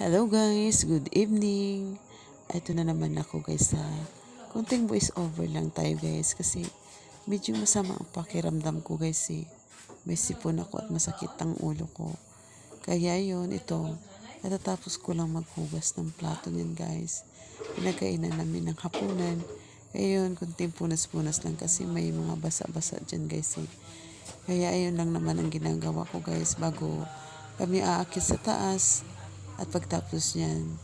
Hello guys, good evening. Ito na naman ako guys sa kunting voice over lang tayo guys kasi medyo masama ang pakiramdam ko guys eh. May sipon ako at masakit ang ulo ko. Kaya yun, ito, natatapos ko lang maghugas ng plato niyan guys. Pinagkainan namin ng hapunan. Kaya yun, kunting punas-punas lang kasi may mga basa-basa dyan guys eh. Kaya ayun lang naman ang ginagawa ko guys bago kami aakit sa taas. At pagtapos niyan,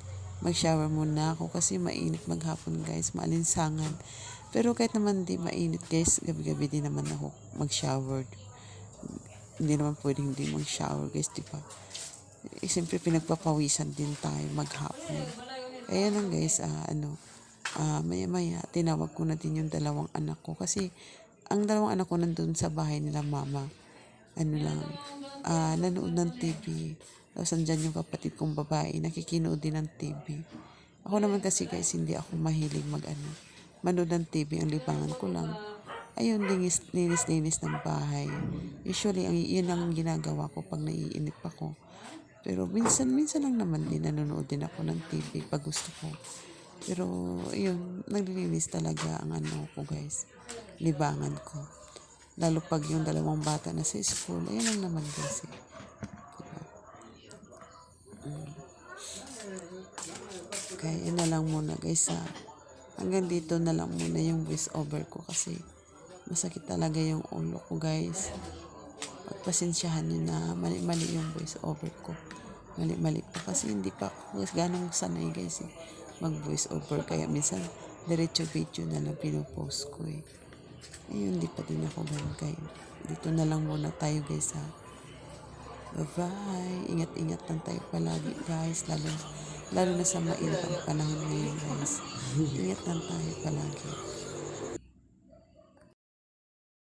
mag-shower muna ako kasi mainit maghapon guys, maalinsangan. Pero kahit naman di mainit guys, gabi-gabi din naman ako mag-shower. Hindi naman pwedeng hindi mag-shower guys, di ba? Eh, siyempre pinagpapawisan din tayo maghapon. Kaya lang guys, ah, ano, ah, maya-maya, tinawag ko na din yung dalawang anak ko kasi ang dalawang anak ko nandun sa bahay nila mama. Ano lang, ah, nanood ng TV. Tapos andyan yung kapatid kong babae, nakikinood din ng TV. Ako naman kasi guys, hindi ako mahilig mag ano, manood ng TV, ang libangan ko lang. Ayun, linis, linis, linis ng bahay. Usually, ang, yun ang ginagawa ko pag naiinip ako. Pero minsan, minsan lang naman din nanonood din ako ng TV pag gusto ko. Pero, yun, naglilinis talaga ang ano ko guys, libangan ko. Lalo pag yung dalawang bata na sa school, ayun lang naman guys eh. Kaya yun na lang muna guys ha. Hanggang dito na lang muna yung voice over ko kasi masakit talaga yung ulo ko guys. Pagpasensyahan nyo na mali-mali yung voice over ko. Mali-mali pa kasi hindi pa ako ganong sanay guys eh. Mag voice over kaya minsan diretso video na lang pinupost ko eh. Ayun, di pa din ako ganun kayo. Dito na lang muna tayo guys ha. Bye-bye. Ingat-ingat lang tayo palagi guys. Lalo, lalo na sa mainit ang panahon ngayon guys. Ingat lang tayo palagi.